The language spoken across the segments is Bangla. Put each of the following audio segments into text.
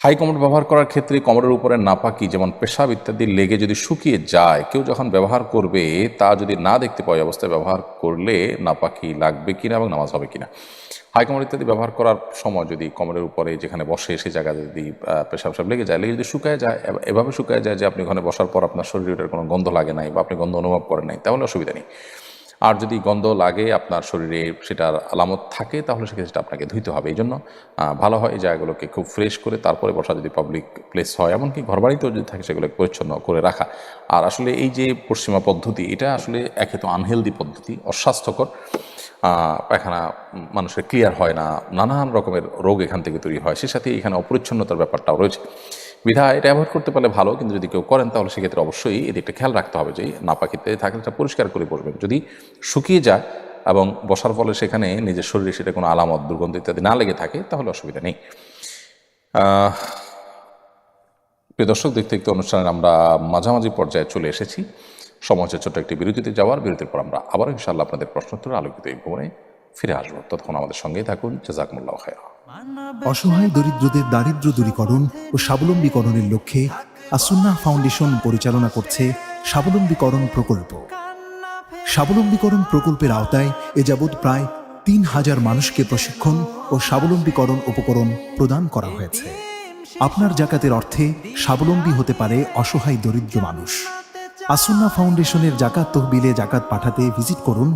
হাই কমোড ব্যবহার করার ক্ষেত্রে কমোডের উপরে নাপাকি, যেমন পেশাব ইত্যাদি লেগে যদি শুকিয়ে যায়, কেউ যখন ব্যবহার করবে, তা যদি না দেখতে পাওয়া অবস্থায় ব্যবহার করলে নাপাকি লাগবে কিনা এবং নামাজ হবে কিনা? হাই কমোড ইত্যাদি ব্যবহার করার সময় যদি কমরের উপরে যেখানে বসে সেই জায়গায় যদি পেশাব সাপ লেগে যায়, লেগে যদি শুকায় যায় এভাবে শুকায় যায় যে আপনি ওখানে বসার পর আপনার শরীরের কোনো গন্ধ লাগে নাই বা আপনি গন্ধ অনুভব করেন নাই তাহলে অসুবিধা নেই। আর যদি গন্ধ লাগে আপনার শরীরে সেটার আলামত থাকে, তাহলে সেক্ষেত্রে সেটা আপনাকে ধুইতে হবে। এই জন্য ভালো হয় এই জায়গাগুলোকে খুব ফ্রেশ করে তারপরে বসা যদি পাবলিক প্লেস হয়, এমনকি ঘরবাড়িতেও যদি থাকে সেগুলোকে পরিচ্ছন্ন করে রাখা। আর আসলে এই যে পশ্চিমা পদ্ধতি, এটা আসলে একে তো আনহেলদি পদ্ধতি, অস্বাস্থ্যকর। পায়খানা মানুষের ক্লিয়ার হয় না, নানান রকমের রোগ এখান থেকে তৈরি হয় সে সাথে এখানে অপরিচ্ছন্নতার ব্যাপারটাও রয়েছে। বিধা এটা অ্যাভয়েড করতে পারলে ভালো, কিন্তু যদি কেউ করেন তাহলে সেক্ষেত্রে অবশ্যই এদিকটা খেয়াল রাখতে হবে যে নাপাকিতে থাকলে এটা পরিষ্কার করে বসবেন যদি শুকিয়ে যায় এবং বসার ফলে সেখানে নিজের শরীরে সেটা কোনো আলামত, দুর্গন্ধ ইত্যাদি না লেগে থাকে, তাহলে অসুবিধা নেই। প্রিয় দর্শক, দেখতে দেখতে অনুষ্ঠানের আমরা মাঝামাঝি পর্যায়ে চলে এসেছি। সময় ছোট্ট একটি বিরতিতে যাওয়ার। বিরতির পর আমরা আবার ইনশাআল্লাহ আপনাদের প্রশ্নোত্তর, আলোকিত এই ভবনে ফিরে আসব। ততক্ষণ আমাদের সঙ্গেই থাকুন। জাজাকমুল্লাহ খায়রা অসহায় দরিদ্রদের দারিদ্র দূরীকরণ ও স্বাবলম্বীকরণের লক্ষ্যে আসুন্না ফাউন্ডেশন পরিচালনা করছে স্বাবলম্বীকরণ প্রকল্প। স্বাবলম্বীকরণ প্রকল্পের আওতায় এ যাবৎ প্রায় তিন হাজার মানুষকে প্রশিক্ষণ ও স্বাবলম্বীকরণ উপকরণ প্রদান করা হয়েছে। আপনার জাকাতের অর্থে স্বাবলম্বী হতে পারে অসহায় দরিদ্র মানুষ। আসুন্না ফাউন্ডেশনের জাকাত তহবিলে জাকাত পাঠাতে ভিজিট করুন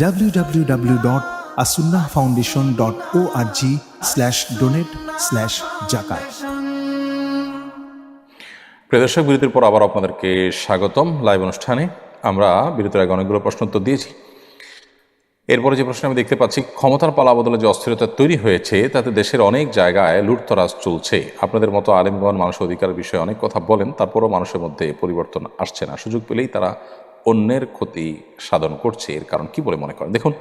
W W W dot Assunnah foundation dot O R G slash donate slash zakat প্রিয় দর্শক, বিরতির পর আবার আপনাদেরকে স্বাগতম লাইভ অনুষ্ঠানে। আমরা বিরতির আগে অনেকগুলো প্রশ্ন উত্তর দিয়েছি। এরপরে যে প্রশ্ন আমি দেখতে পাচ্ছি, ক্ষমতার পালা বদলে যে অস্থিরতা তৈরি হয়েছে, তাতে দেশের অনেক জায়গায় লুটতরাজ চলছে। আপনাদের মতো আলিমগণ মানুষ অধিকার বিষয়ে অনেক কথা বলেন, তারপরও মানুষের মধ্যে পরিবর্তন আসছে না। সুযোগ পেলেই তারা অন্যের ক্ষতি সাধন করছে, এর কারণ কি বলে মনে করেন? দেখুন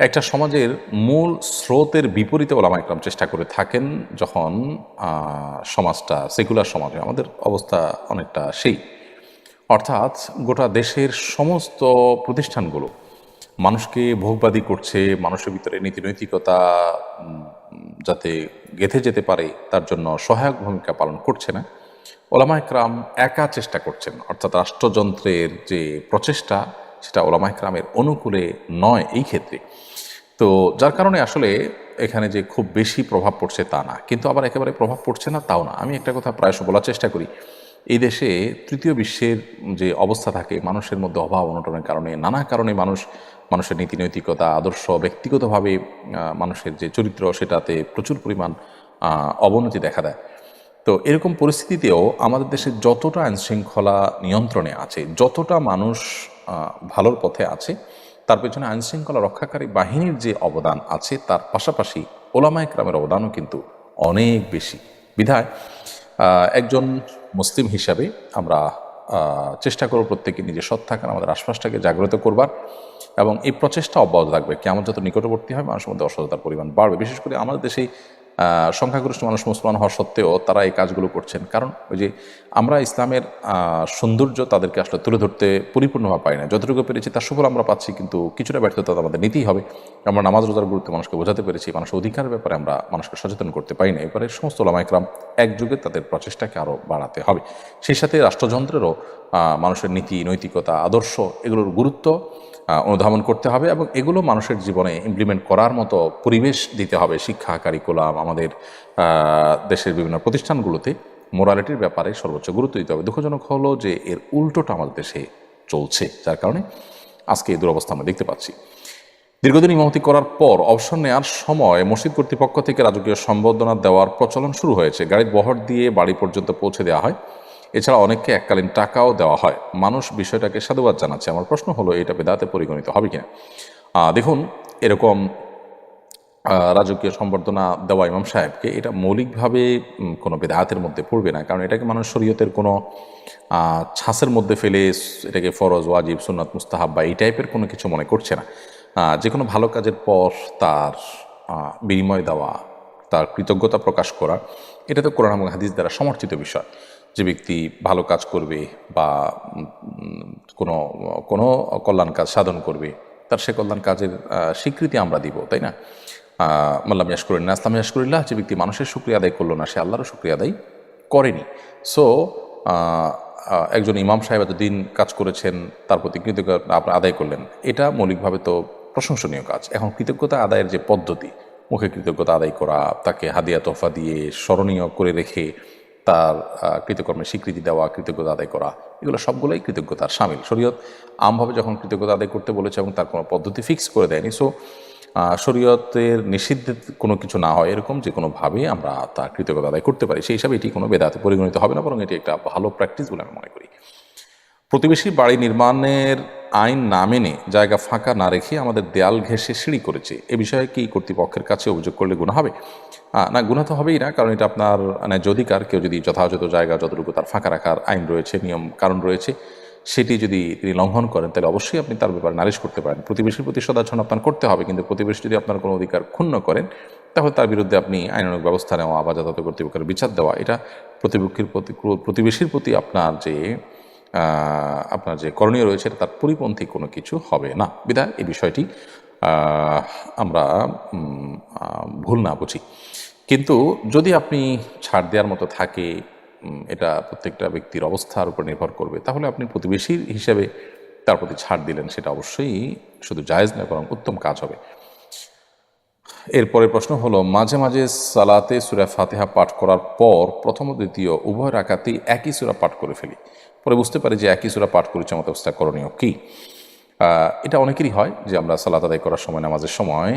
একটা সমাজের মূল স্রোতের বিপরীতে ওলামা একরাম চেষ্টা করে থাকেন যখন সমাজটা, সেকুলার সমাজে আমাদের অবস্থা অনেকটা সেই। অর্থাৎ গোটা দেশের সমস্ত প্রতিষ্ঠানগুলো মানুষকে ভোগবাদী করছে, মানুষের ভিতরে নীতি নৈতিকতা যাতে গেঁথে যেতে পারে, তার জন্য সহায়ক ভূমিকা পালন করছে না। ওলামা একরাম একা চেষ্টা করছেন, অর্থাৎ রাষ্ট্রযন্ত্রের যে প্রচেষ্টা, সেটা ওলামা একরামের অনুকূলে নয় এই ক্ষেত্রে। তো যার কারণে আসলে এখানে যে খুব বেশি প্রভাব পড়ছে তা না। কিন্তু আবার একেবারে প্রভাব পড়ছে না, তাও না। আমি একটা কথা প্রায়শ বলার চেষ্টা করি। এই দেশে তৃতীয় বিশ্বের যে অবস্থা থাকে, মানুষের মধ্যে অভাব অনটনের কারণে, নানা কারণে মানুষ, মানুষের নীতি নৈতিকতা আদর্শ, ব্যক্তিগতভাবে মানুষের যে চরিত্র, সেটাতে প্রচুর পরিমাণ অবনতি দেখা দেয়। তো এরকম পরিস্থিতিতেও আমাদের দেশে যতটা আইনশৃঙ্খলা নিয়ন্ত্রণে আছে, যতটা মানুষ ভালোর পথে আছে তার পেছনে আইনশৃঙ্খলা রক্ষাকারী বাহিনীর যে অবদান আছে তার পাশাপাশি ওলামা একরামের অবদানও কিন্তু অনেক বেশি। বিধায় একজন মুসলিম হিসাবে আমরা চেষ্টা করব প্রত্যেকে নিজের সৎ থাকার আমাদের আশপাশটাকে জাগ্রত করবার এবং এই প্রচেষ্টা অব্যাহত থাকবে। কেমন যত নিকটবর্তী হয় মানুষের মধ্যে অসততার পরিমাণ বাড়বে। বিশেষ করে আমাদের দেশে আহ, সংখ্যাগরিষ্ঠ মানুষ মুসলমান হওয়া সত্ত্বেও তারা এই কাজগুলো করছেন। কারণ ওই যে আমরা ইসলামের সৌন্দর্য তাদেরকে আসলে তুলে ধরতে পরিপূর্ণভাবে পাই না। যতটুকু পেরেছি তার সুফল আমরা পাচ্ছি, কিন্তু কিছুটা ব্যর্থতা আমাদের নিতেই হবে। আমরা নামাজ রোজার গুরুত্ব মানুষকে বোঝাতে পেরেছি, মানুষের অধিকারের ব্যাপারে আমরা মানুষকে সচেতন করতে পারি না। এবারে সমস্ত ওলামাইকরাম একযুগে তাদের প্রচেষ্টাকে আরও বাড়াতে হবে। সেই সাথে রাষ্ট্রযন্ত্রেরও মানুষের নীতি, নৈতিকতা, আদর্শ এগুলোর গুরুত্ব অনুধাবন করতে হবে এবং এগুলো মানুষের জীবনে ইমপ্লিমেন্ট করার মতো পরিবেশ দিতে হবে। শিক্ষা কারিকুলাম আমাদের দেশের বিভিন্ন প্রতিষ্ঠানগুলোতে মোরালিটির ব্যাপারে সর্বোচ্চ গুরুত্ব দিতে হবে। দুঃখজনক হলো যে এর উল্টোটা আমাদের দেশে চলছে, যার কারণে আজকে এই দুরবস্থা আমরা দেখতে পাচ্ছি। দীর্ঘদিন ইমামতি করার পর অবসর নেওয়ার সময় মসজিদ কর্তৃপক্ষ থেকে রাজকীয় সম্বর্ধনা দেওয়ার প্রচলন শুরু হয়েছে। গাড়ির বহর দিয়ে বাড়ি পর্যন্ত পৌঁছে দেওয়া হয়। এছাড়া অনেককে এককালীন টাকাও দেওয়া হয়। মানুষ বিষয়টাকে সাধুবাদ জানাচ্ছে। আমার প্রশ্ন হলো, এটা বেদাতে পরিগণিত হবে কিনা? দেখুন, এরকম রাজকীয় সম্বর্ধনা দেওয়া ইমাম সাহেবকে এটা মৌলিকভাবে কোনো বেদায়াতের মধ্যে পড়বে না। কারণ এটাকে মানুষ শরীয়তের কোনো ছাঁচের মধ্যে ফেলে এটাকে ফরজ, ওয়াজিব, সুন্নাত, মুস্তাহাব বা এই টাইপের কোনো কিছু মনে করছে না। যে কোনো ভালো কাজের পর তার বিনিময় দেওয়া, তার কৃতজ্ঞতা প্রকাশ করা, এটা তো কোরআন এবং হাদিস দ্বারা সমর্থিত বিষয়। যে ব্যক্তি ভালো কাজ করবে বা কোনো কোনো কল্যাণ কাজ সাধন করবে, তার সে কল্যাণ কাজের স্বীকৃতি আমরা দিব, তাই না? মাল্লাম ইয়াসকুরিন না আসলাম ইয়াসকুরিল্লাহ যে ব্যক্তি মানুষের শুক্রিয়া আদায় করল না, সে আল্লাহরও শুক্রিয়া আদায় করেনি। সো একজন ইমাম সাহেব এতদিন কাজ করেছেন, তার প্রতি কৃতজ্ঞতা আপনি আদায় করলেন। এটা মৌলিকভাবে তো প্রশংসনীয় কাজ। এখন কৃতজ্ঞতা আদায়ের যে পদ্ধতি, মুখে কৃতজ্ঞতা আদায় করা, তাকে হাদিয়া তোফা দিয়ে স্মরণীয় করে রেখে তার কৃতকর্মের স্বীকৃতি দেওয়া, কৃতজ্ঞতা আদায় করা, এগুলো সবগুলোই কৃতজ্ঞতার সামিল। শরীয়ত আমভাবে যখন কৃতজ্ঞতা আদায় করতে বলেছে এবং তার কোনো পদ্ধতি ফিক্স করে দেয়নি সো শরীয়তের নিষিদ্ধ কোনো কিছু না হয় এরকম যে কোনোভাবে আমরা তার কৃতজ্ঞতা আদায় করতে পারি। সেই হিসাবে এটি কোনো বেদাতে পরিগণিত হবে না, বরং এটি একটা ভালো প্র্যাকটিস বলে আমি মনে করি। প্রতিবেশী বাড়ি নির্মাণের আইন না মেনে জায়গা ফাঁকা না রেখে আমাদের দেয়াল ঘেঁষে সিঁড়ি করেছে। এ বিষয়ে কি কর্তৃপক্ষের কাছে অভিযোগ করলে গুণা হবে? না গুণা তো হবেই না, কারণ এটা আপনার ন্যায্য অধিকার। কেউ যদি যথাযথ জায়গা, যতটুকু তার ফাঁকা রাখার আইন রয়েছে, নিয়ম, কারণ রয়েছে সেটি যদি তিনি লঙ্ঘন করেন, তাহলে অবশ্যই আপনি তার ব্যাপারে নালিশ করতে পারেন। প্রতিবেশীর প্রতি সদাচরণ আপনার করতে হবে, কিন্তু প্রতিবেশী যদি আপনার কোনো অধিকার ক্ষুণ্ণ করেন, তাহলে তার বিরুদ্ধে আপনি আইনানুগ ব্যবস্থা নেওয়া বা যথাযথ কর্তৃপক্ষের বিচার দেওয়া, এটা প্রতিপক্ষের প্রতি, প্রতিবেশীর প্রতি আপনার যে আপনার যে করণীয় রয়েছে তার পরিপন্থী কোনো কিছু হবে না। বিধায় এই বিষয়টি আমরা ভুল না বুঝি। কিন্তু যদি আপনি ছাড় দেওয়ার মতো থাকে এটা প্রত্যেকটা ব্যক্তির অবস্থার উপর নির্ভর করবে। তাহলে আপনি প্রতিবেশীর হিসেবে তার প্রতি ছাড় দিলেন, সেটা অবশ্যই শুধু জায়েজ নয়, বরং উত্তম কাজ হবে। এরপরে প্রশ্ন হলো, মাঝে মাঝে সালাতে সুরা ফাতেহা পাঠ করার পর প্রথম দ্বিতীয় উভয় রাখাতেই একই সুরা পাঠ করে ফেলি। পরে বুঝতে পারি যে একই সুরা পাঠ করেছে আমার অবস্থা করণীয় কী। এটা অনেকেরই হয় যে আমরা সালাত আদায় করার সময়, নামাজের সময়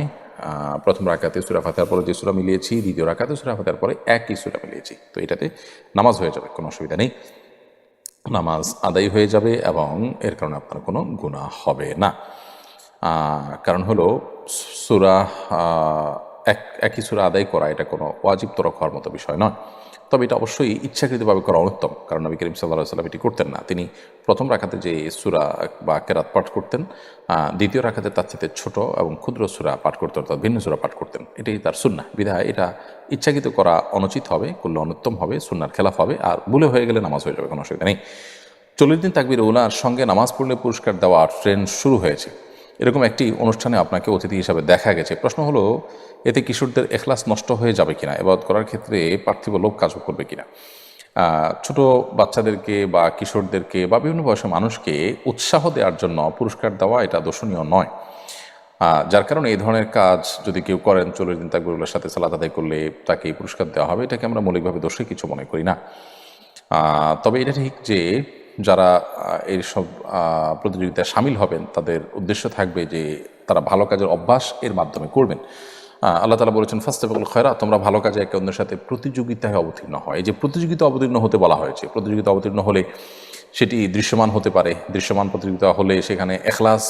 প্রথম রাকাতে সুরা ফাতেহার পরে যে সুরা মিলিয়েছি, দ্বিতীয় রাকাতে সুরা ফাতেহার পরে একই সুরা মিলিয়েছি। তো এটাতে নামাজ হয়ে যাবে, কোনো অসুবিধা নেই। নামাজ আদায় হয়ে যাবে এবং এর কারণে আপনার কোনো গুণা হবে না। কারণ হলো সুরা এক, একই সুরা আদায় করা, এটা কোনো ওয়াজিব তরক হওয়ার মতো বিষয় নয়। তবে এটা অবশ্যই ইচ্ছাকৃতভাবে করা অনুত্তম, কারণ নবী করিম সাল্লাহ সাল্লাম এটি করতেন না। তিনি প্রথম রাখাতে যে সুরা বা কেরাত পাঠ করতেন দ্বিতীয় রাখাতে তার চাইতে ছোট এবং ক্ষুদ্র সুরা পাঠ করতেন অর্থাৎ ভিন্ন সুরা পাঠ করতেন। এটাই তার সুন্না বিধায় এটা ইচ্ছাকৃত করা অনুচিত হবে, করলে অনুত্তম হবে সুন্নার খেলাফ হবে, আর ভুলে হয়ে গেলে নামাজ হয়ে যাবে, কোনো অসুবিধা নেই। চল্লিশ দিন তাকবির উলার সঙ্গে নামাজ পড়লে পুরস্কার দেওয়ার ট্রেন্ড শুরু হয়েছে। এরকম একটি অনুষ্ঠানে আপনাকে অতিথি হিসাবে দেখা গেছে। প্রশ্ন হলো, এতে কিশোরদের এখলাস নষ্ট হয়ে যাবে কিনা? এবাদত করার ক্ষেত্রে পার্থিব লোক কাজও করবে কিনা? ছোট বাচ্চাদেরকে বা কিশোরদেরকে বা বিভিন্ন বয়সের মানুষকে উৎসাহ দেওয়ার জন্য পুরস্কার দেওয়া এটা দর্শনীয় নয়। যার কারণে এই ধরনের কাজ যদি কেউ করেন, চল্লিশ দিন তাকবিরুল্লার সাথে সালাত আদায় করলে তাকে পুরস্কার দেওয়া হবে। এটাকে আমরা মৌলিকভাবে দোষে কিছু মনে করি না। তবে এটা ঠিক যে যারা এই সব প্রতিযোগিতায় সামিল হবেন, তাদের উদ্দেশ্য থাকবে যে তারা ভালো কাজের অভ্যাস এর মাধ্যমে করবেন। আল্লাহ তালা বলেছেন ফার্স্ট অফ অল খয়রা তোমরা ভালো কাজে একে অন্যের সাথে প্রতিযোগিতায় অবতীর্ণ হয়। যে প্রতিযোগিতা অবতীর্ণ হতে বলা হয়েছে, প্রতিযোগিতা অবতীর্ণ হলে সেটি দৃশ্যমান হতে পারে। দৃশ্যমান প্রতিযোগিতা হলে সেখানে এখলাস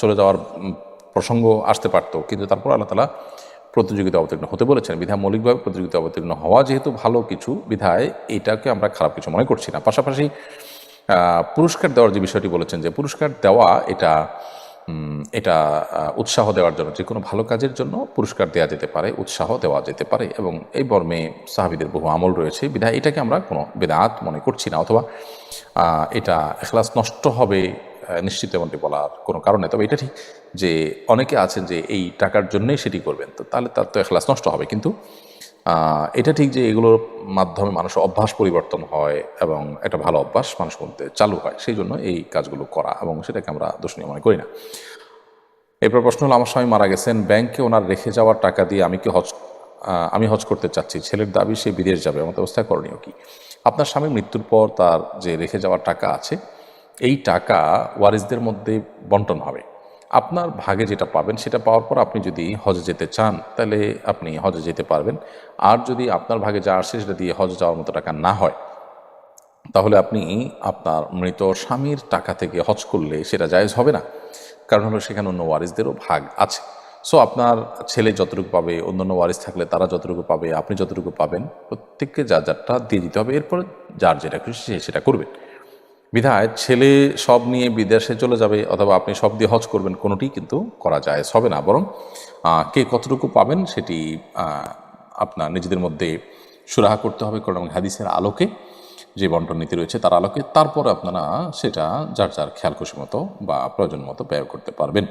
চলে যাওয়ার প্রসঙ্গ আসতে পারতো। কিন্তু তারপর আল্লাহ তালা প্রতিযোগিতা অবতীর্ণ হতে বলেছেন। বিধায় মৌলিকভাবে প্রতিযোগিতা অবতীর্ণ হওয়া যেহেতু ভালো কিছু, বিধায় এটাকে আমরা খারাপ কিছু মনে করছি না। পাশাপাশি পুরস্কার দেওয়ার যে বিষয়টি বলেছেন যে পুরস্কার দেওয়া এটা এটা উৎসাহ দেওয়ার জন্য, যে কোনো ভালো কাজের জন্য পুরস্কার দেওয়া যেতে পারে, উৎসাহ দেওয়া যেতে পারে এবং এই বর্মে সাহাবিদের বহু আমল রয়েছে। বিধায় এটাকে আমরা কোনো বেদাত মনে করছি না অথবা এটা এখলাস নষ্ট হবে নিশ্চিত এমনটি বলার কোনো কারণ তবে এটা ঠিক যে অনেকে আছেন যে এই টাকার জন্যই সেটি করবেন, তো তাহলে তার তো এখলাস নষ্ট হবে। কিন্তু এটা ঠিক যে এগুলোর মাধ্যমে মানুষের অভ্যাস পরিবর্তন হয় এবং একটা ভালো অভ্যাস মানুষ মধ্যে চালু হয়, সেই জন্য এই কাজগুলো করা এবং সেটাকে আমরা দোষণীয় মনে করি না। এরপর প্রশ্ন হলো, আমার স্বামী মারা গেছেন, ব্যাংকে ওনার রেখে যাওয়ার টাকা দিয়ে আমি কি হজ আমি হজ করতে চাচ্ছি? ছেলের দাবি, সে বিদেশ যাবে আমার অবস্থা, করণীয় কি? আপনার স্বামীর মৃত্যুর পর তার যে রেখে যাওয়ার টাকা আছে, এই টাকা ওয়ারিসদের মধ্যে বন্টন হবে। আপনার ভাগে যেটা পাবেন, সেটা পাওয়ার পর আপনি যদি হজে যেতে চান, তাহলে আপনি হজে যেতে পারবেন। আর যদি আপনার ভাগে যা আসে, সেটা দিয়ে হজে যাওয়ার মতো টাকা না হয়, তাহলে আপনি আপনার মৃত স্বামীর টাকা থেকে হজ করলে সেটা জায়েজ হবে না। কারণ হলো সেখানে অন্য ওয়ারিসদেরও ভাগ আছে। সো আপনার ছেলে যতটুকু পাবে, অন্যান্য ওয়ারিস থাকলে তারা যতটুকু পাবে, আপনি যতটুকু পাবেন, প্রত্যেককে যা যারটা দিয়ে দিতে হবে, এরপর যার যেটা খুশি সে সেটা করবে। বিধায় ছেলে সব নিয়ে বিদেশে চলে যাবে অথবা আপনি সব দিয়ে হজ করবেন, কোনোটি কিন্তু করা যায় হবে না। বরং কে কতটুকু পাবেন সেটি আপনার নিজেদের মধ্যে সুরাহা করতে হবে কারণ হাদিসের আলোকে, যে বন্টন নীতি রয়েছে তার আলোকে। তারপর আপনারা সেটা যার যার খেয়াল খুশি মতো বা প্রয়োজন মতো ব্যয় করতে পারবেন।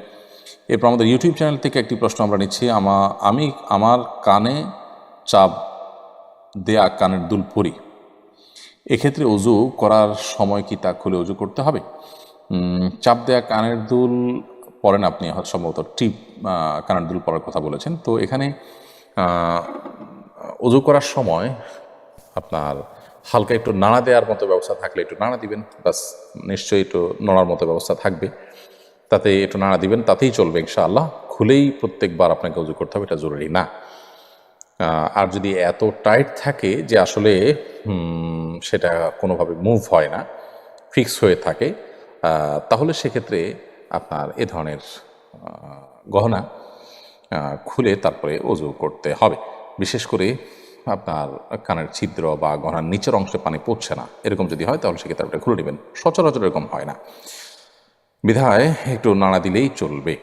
এরপর আমাদের ইউটিউব চ্যানেল থেকে একটি প্রশ্ন আমরা নিচ্ছি, আমা, আমি আমার কানে চাপ দেয়া কানের দুল পরি। এক্ষেত্রে অজু করার সময় কি তা খুলে অজু করতে হবে? চাপ দেয়া কানের দুল পরেন আপনি সম্ভবত টিপ কানের দুল পরার কথা বলেছেন। তো এখানে অজু করার সময় আপনার হালকা একটু নাড়া দেওয়ার মতো ব্যবস্থা থাকলে একটু নাড়া দিবেন। বাস নিশ্চয়ই একটু নড়ার মতো ব্যবস্থা থাকবে। তাতে একটু নাড়া দিবেন, তাতেই চলবে ইনশাআল্লাহ। খুলেই প্রত্যেকবার আপনাকে উজু করতে হবে, এটা জরুরি না। আর যদি এত টাইট থাকে যে আসলে সেটা কোনোভাবে মুভ হয় না ফিক্স হয়ে থাকে তাহলে সেক্ষেত্রে আপনার এ ধরনের গহনা খুলে তারপরে অজু করতে হবে। বিশেষ করে আপনার কানের ছিদ্র বা গহনার নিচের অংশে পানি পড়ছে না, এরকম যদি হয় তাহলে সেক্ষেত্রে আপনি খুলে নেবেন। সচরাচর এরকম হয় না। বিধায় একটু নাড়া দিলেই চলবে।